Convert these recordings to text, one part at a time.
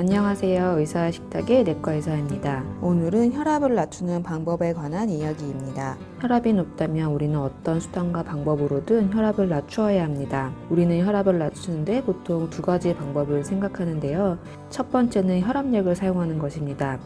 안녕하세요. 의사 식탁의 내과 의사입니다. 오늘은 혈압을 낮추는 방법에 관한 이야기입니다. 혈압이 높다면 우리는 어떤 수단과 방법으로든 혈압을 낮추어야 합니다. 우리는 혈압을 낮추는데 보통 두 가지 방법을 생각하는데요. 첫 번째는 혈압약을 사용하는 것입니다.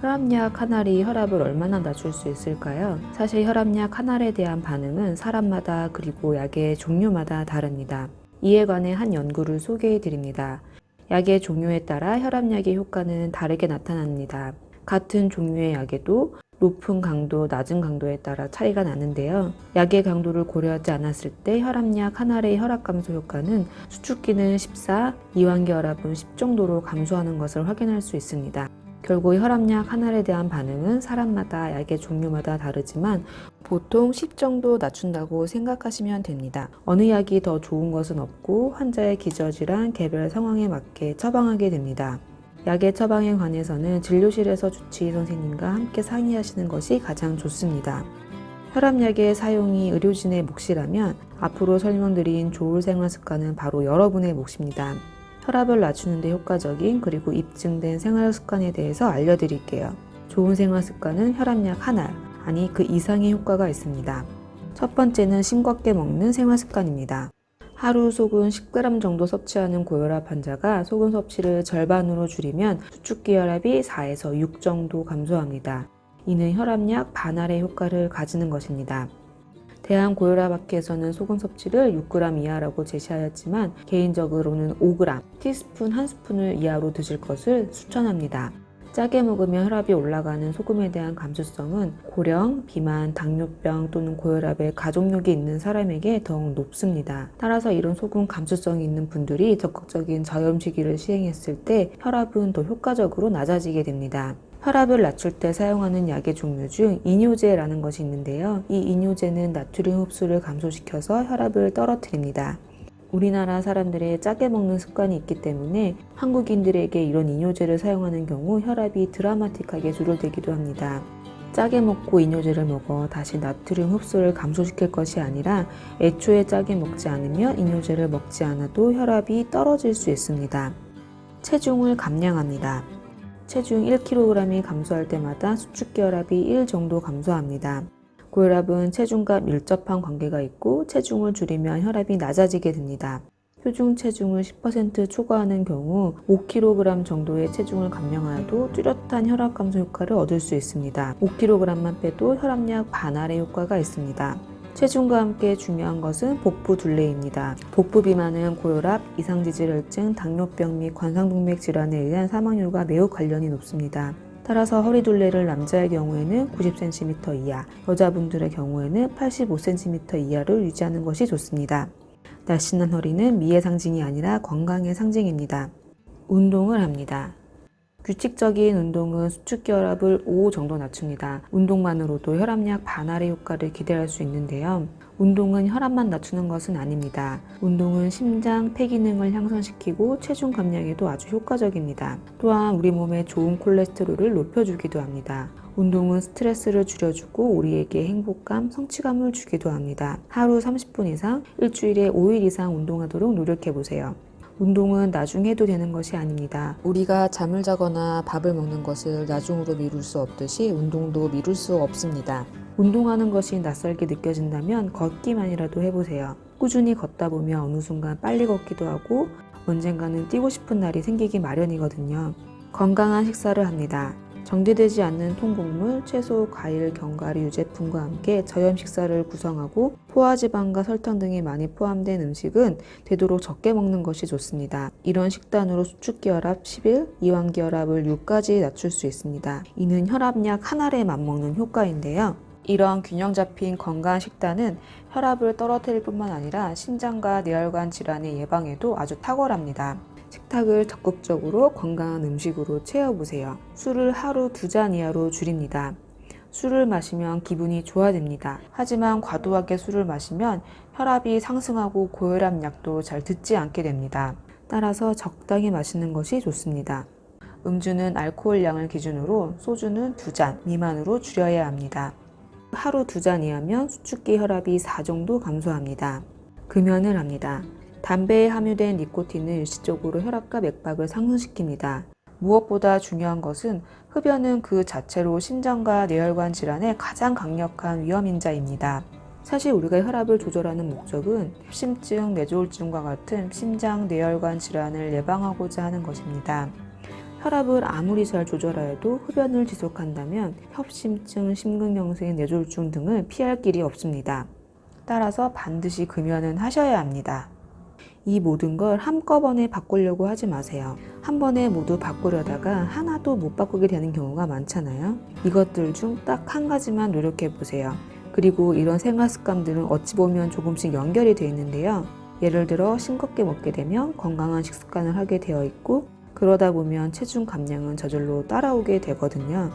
혈압약 한 알이 혈압을 얼마나 낮출 수 있을까요? 사실 혈압약 한 알에 대한 반응은 사람마다 그리고 약의 종류마다 다릅니다. 이에 관해 한 연구를 소개해 드립니다. 약의 종류에 따라 혈압약의 효과는 다르게 나타납니다. 같은 종류의 약에도 높은 강도, 낮은 강도에 따라 차이가 나는데요. 약의 강도를 고려하지 않았을 때 혈압약 한 알의 혈압 감소 효과는 수축기는 14, 이완기 혈압은 10 정도로 감소하는 것을 확인할 수 있습니다. 결국 혈압약 한 알에 대한 반응은 사람마다 약의 종류마다 다르지만 보통 10 정도 낮춘다고 생각하시면 됩니다. 어느 약이 더 좋은 것은 없고 환자의 기저질환, 개별 상황에 맞게 처방하게 됩니다. 약의 처방에 관해서는 진료실에서 주치의 선생님과 함께 상의하시는 것이 가장 좋습니다. 혈압약의 사용이 의료진의 몫이라면 앞으로 설명드린 좋은 생활 습관은 바로 여러분의 몫입니다. 혈압을 낮추는 데 효과적인 그리고 입증된 생활 습관에 대해서 알려드릴게요. 좋은 생활 습관은 혈압약 하나, 아니 그 이상의 효과가 있습니다. 첫 번째는 싱겁게 먹는 생활 습관입니다. 하루 소금 10g 정도 섭취하는 고혈압 환자가 소금 섭취를 절반으로 줄이면 수축기 혈압이 4에서 6 정도 감소합니다. 이는 혈압약 반알의 효과를 가지는 것입니다. 대한고혈압학회에서는 소금 섭취를 6g 이하라고 제시하였지만 개인적으로는 5g, 티스푼 한 스푼을 이하로 드실 것을 추천합니다. 짜게 먹으면 혈압이 올라가는 소금에 대한 감수성은 고령, 비만, 당뇨병 또는 고혈압의 가족력이 있는 사람에게 더욱 높습니다. 따라서 이런 소금 감수성이 있는 분들이 적극적인 저염식이를 시행했을 때 혈압은 더 효과적으로 낮아지게 됩니다. 혈압을 낮출 때 사용하는 약의 종류 중 이뇨제라는 것이 있는데요. 이 이뇨제는 나트륨 흡수를 감소시켜서 혈압을 떨어뜨립니다. 우리나라 사람들의 짜게 먹는 습관이 있기 때문에 한국인들에게 이런 이뇨제를 사용하는 경우 혈압이 드라마틱하게 줄어들기도 합니다. 짜게 먹고 이뇨제를 먹어 다시 나트륨 흡수를 감소시킬 것이 아니라 애초에 짜게 먹지 않으면 이뇨제를 먹지 않아도 혈압이 떨어질 수 있습니다. 체중을 감량합니다. 체중 1kg이 감소할 때마다 수축기 혈압이 1 정도 감소합니다. 고혈압은 체중과 밀접한 관계가 있고 체중을 줄이면 혈압이 낮아지게 됩니다. 표준 체중을 10% 초과하는 경우 5kg 정도의 체중을 감량하여도 뚜렷한 혈압 감소 효과를 얻을 수 있습니다. 5kg만 빼도 혈압약 반알의 효과가 있습니다. 체중과 함께 중요한 것은 복부 둘레입니다. 복부 비만은 고혈압, 이상지질혈증, 당뇨병 및 관상동맥 질환에 의한 사망률과 매우 관련이 높습니다. 따라서 허리 둘레를 남자의 경우에는 90cm 이하, 여자분들의 경우에는 85cm 이하를 유지하는 것이 좋습니다. 날씬한 허리는 미의 상징이 아니라 건강의 상징입니다. 운동을 합니다. 규칙적인 운동은 수축기 혈압을 5 정도 낮춥니다. 운동만으로도 혈압약 반알의 효과를 기대할 수 있는데요. 운동은 혈압만 낮추는 것은 아닙니다. 운동은 심장, 폐 기능을 향상시키고 체중 감량에도 아주 효과적입니다. 또한 우리 몸에 좋은 콜레스테롤을 높여주기도 합니다. 운동은 스트레스를 줄여주고 우리에게 행복감, 성취감을 주기도 합니다. 하루 30분 이상, 일주일에 5일 이상 운동하도록 노력해보세요. 운동은 나중에 해도 되는 것이 아닙니다. 우리가 잠을 자거나 밥을 먹는 것을 나중으로 미룰 수 없듯이 운동도 미룰 수 없습니다. 운동하는 것이 낯설게 느껴진다면 걷기만이라도 해보세요. 꾸준히 걷다 보면 어느 순간 빨리 걷기도 하고 언젠가는 뛰고 싶은 날이 생기기 마련이거든요. 건강한 식사를 합니다. 정제되지 않는 통곡물, 채소, 과일, 견과류, 유제품과 함께 저염 식사를 구성하고 포화지방과 설탕 등이 많이 포함된 음식은 되도록 적게 먹는 것이 좋습니다. 이런 식단으로 수축기 혈압 11, 이완기 혈압을 6까지 낮출 수 있습니다. 이는 혈압약 한 알에 맞먹는 효과인데요. 이런 균형 잡힌 건강 식단은 혈압을 떨어뜨릴 뿐만 아니라 신장과 뇌혈관 질환의 예방에도 아주 탁월합니다. 식탁을 적극적으로 건강한 음식으로 채워보세요. 술을 하루 두 잔 이하로 줄입니다. 술을 마시면 기분이 좋아집니다. 하지만 과도하게 술을 마시면 혈압이 상승하고 고혈압 약도 잘 듣지 않게 됩니다. 따라서 적당히 마시는 것이 좋습니다. 음주는 알코올 양을 기준으로 소주는 두 잔 미만으로 줄여야 합니다. 하루 두 잔 이하면 수축기 혈압이 4 정도 감소합니다. 금연을 합니다. 담배에 함유된 니코틴은 일시적으로 혈압과 맥박을 상승시킵니다. 무엇보다 중요한 것은 흡연은 그 자체로 심장과 뇌혈관 질환의 가장 강력한 위험인자입니다. 사실 우리가 혈압을 조절하는 목적은 협심증, 뇌졸중과 같은 심장, 뇌혈관 질환을 예방하고자 하는 것입니다. 혈압을 아무리 잘 조절하여도 흡연을 지속한다면 협심증, 심근경색, 뇌졸중 등을 피할 길이 없습니다. 따라서 반드시 금연은 하셔야 합니다. 이 모든 걸 한꺼번에 바꾸려고 하지 마세요. 한 번에 모두 바꾸려다가 하나도 못 바꾸게 되는 경우가 많잖아요. 이것들 중 딱 한 가지만 노력해 보세요. 그리고 이런 생활 습관들은 어찌 보면 조금씩 연결이 되어 있는데요. 예를 들어 싱겁게 먹게 되면 건강한 식습관을 하게 되어 있고 그러다 보면 체중 감량은 저절로 따라오게 되거든요.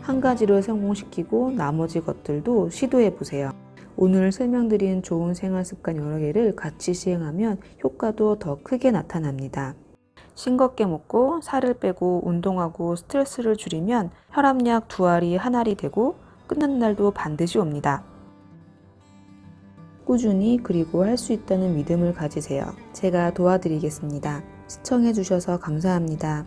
한 가지를 성공시키고 나머지 것들도 시도해 보세요. 오늘 설명드린 좋은 생활 습관 여러 개를 같이 시행하면 효과도 더 크게 나타납니다. 싱겁게 먹고 살을 빼고 운동하고 스트레스를 줄이면 혈압약 두 알이 한 알이 되고 끝난 날도 반드시 옵니다. 꾸준히 그리고 할 수 있다는 믿음을 가지세요. 제가 도와드리겠습니다. 시청해주셔서 감사합니다.